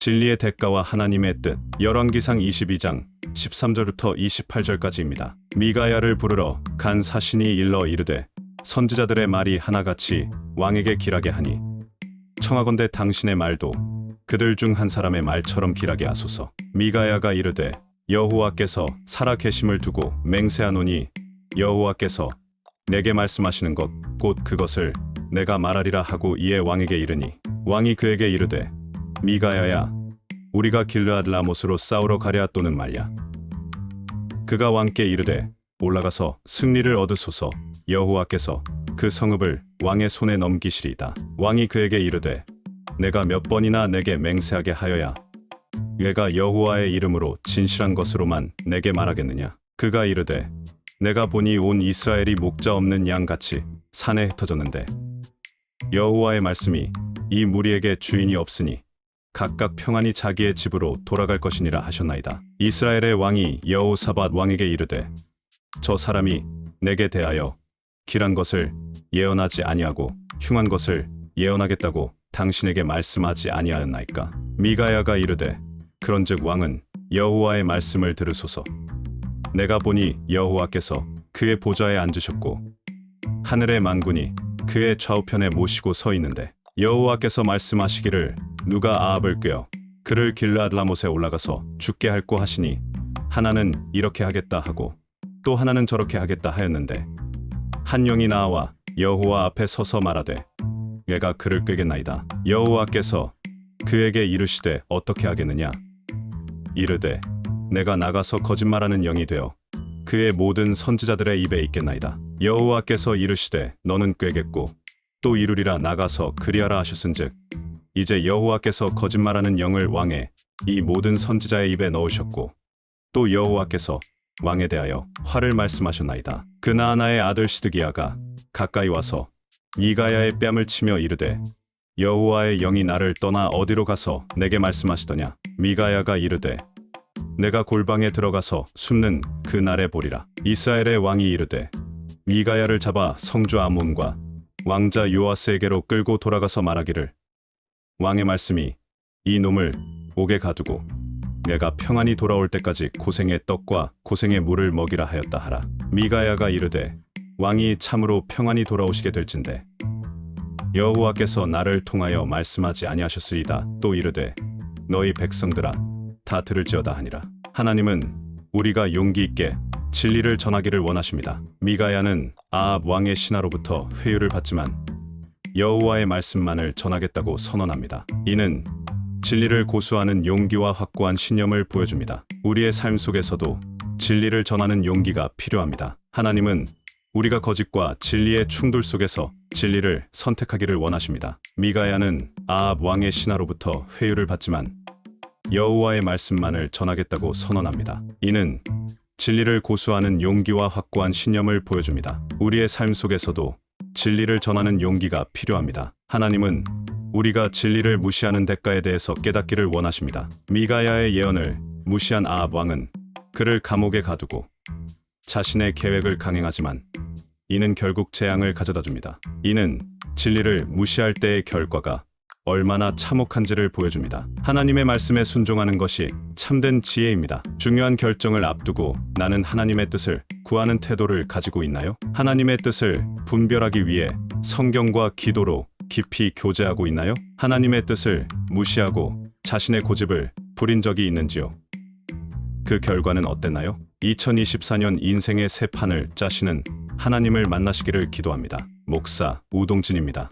진리의 대가와 하나님의 뜻 열왕기상 22장 13절부터 28절까지입니다. 미가야를 부르러 간 사신이 일러 이르되 선지자들의 말이 하나같이 왕에게 길하게 하니 청하건대 당신의 말도 그들 중 한 사람의 말처럼 길하게 하소서. 미가야가 이르되 여호와께서 살아 계심을 두고 맹세하노니 여호와께서 내게 말씀하시는 것 곧 그것을 내가 말하리라 하고 이에 왕에게 이르니 왕이 그에게 이르되 미가야야 우리가 길르앗 라못으로 싸우러 가랴 또는 말랴 그가 왕께 이르되 올라가서 승리를 얻으소서. 여호와께서 그 성읍을 왕의 손에 넘기시리이다. 왕이 그에게 이르되 내가 몇 번이나 내게 맹세하게 하여야 얘가 여호와의 이름으로 진실한 것으로만 내게 말하겠느냐? 그가 이르되 내가 보니 온 이스라엘이 목자 없는 양같이 산에 흩어졌는데 여호와의 말씀이 이 무리에게 주인이 없으니 각각 평안히 자기의 집으로 돌아갈 것이니라 하셨나이다. 이스라엘의 왕이 여호사밧 왕에게 이르되 저 사람이 내게 대하여 길한 것을 예언하지 아니하고 흉한 것을 예언하겠다고 당신에게 말씀하지 아니하였나이까. 미가야가 이르되 그런즉 왕은 여호와의 말씀을 들으소서. 내가 보니 여호와께서 그의 보좌에 앉으셨고 하늘의 만군이 그의 좌우편에 모시고 서 있는데 여호와께서 말씀하시기를 누가 아합을 꾀어 그를 길르앗 라못에 올라가서 죽게 할고 하시니 하나는 이렇게 하겠다 하고 또 하나는 저렇게 하겠다 하였는데 한 영이 나와 여호와 앞에 서서 말하되 얘가 그를 꾀겠나이다. 여호와께서 그에게 이르시되 어떻게 하겠느냐? 이르되 내가 나가서 거짓말하는 영이 되어 그의 모든 선지자들의 입에 있겠나이다. 여호와께서 이르시되 너는 꾀겠고 또 이루리라 나가서 그리하라 하셨은즉 이제 여호와께서 거짓말하는 영을 왕의 이 모든 선지자의 입에 넣으셨고 또 여호와께서 왕에 대하여 화를 말씀하셨나이다. 그나아나의 아들 시드기야가 가까이 와서 이가야의 뺨을 치며 이르되 여호와의 영이 나를 떠나 어디로 가서 내게 말씀하시더냐 미가야가 이르되 내가 골방에 들어가서 숨는 그 날에 보리라. 이스라엘의 왕이 이르되 미가야를 잡아 성주 아몬과 왕자 요아스에게로 끌고 돌아가서 말하기를 왕의 말씀이 이 놈을 옥에 가두고 내가 평안히 돌아올 때까지 고생의 떡과 고생의 물을 먹이라 하였다 하라. 미가야가 이르되 왕이 참으로 평안히 돌아오시게 될진데 여호와께서 나를 통하여 말씀하지 아니하셨으리다. 또 이르되 너희 백성들아 다 들을지어다 하니라. 하나님은 우리가 용기 있게 진리를 전하기를 원하십니다. 미가야는 아합 왕의 신하로부터 회유를 받지만 여호와의 말씀만을 전하겠다고 선언합니다. 이는 진리를 고수하는 용기와 확고한 신념을 보여줍니다. 우리의 삶 속에서도 진리를 전하는 용기가 필요합니다. 하나님은 우리가 거짓과 진리의 충돌 속에서 진리를 선택하기를 원하십니다. 미가야는 아합 왕의 신하로부터 회유를 받지만 여호와의 말씀만을 전하겠다고 선언합니다. 이는 진리를 고수하는 용기와 확고한 신념을 보여줍니다. 우리의 삶 속에서도 진리를 전하는 용기가 필요합니다. 하나님은 우리가 진리를 무시하는 대가에 대해서 깨닫기를 원하십니다. 미가야의 예언을 무시한 아합 왕은 그를 감옥에 가두고 자신의 계획을 강행하지만 이는 결국 재앙을 가져다 줍니다. 이는 진리를 무시할 때의 결과가 얼마나 참혹한지를 보여줍니다. 하나님의 말씀에 순종하는 것이 참된 지혜입니다. 중요한 결정을 앞두고 나는 하나님의 뜻을 구하는 태도를 가지고 있나요? 하나님의 뜻을 분별하기 위해 성경과 기도로 깊이 교제하고 있나요? 하나님의 뜻을 무시하고 자신의 고집을 부린 적이 있는지요? 그 결과는 어땠나요? 2024년 인생의 새 판을 짜시는 하나님을 만나시기를 기도합니다. 목사 우동진입니다.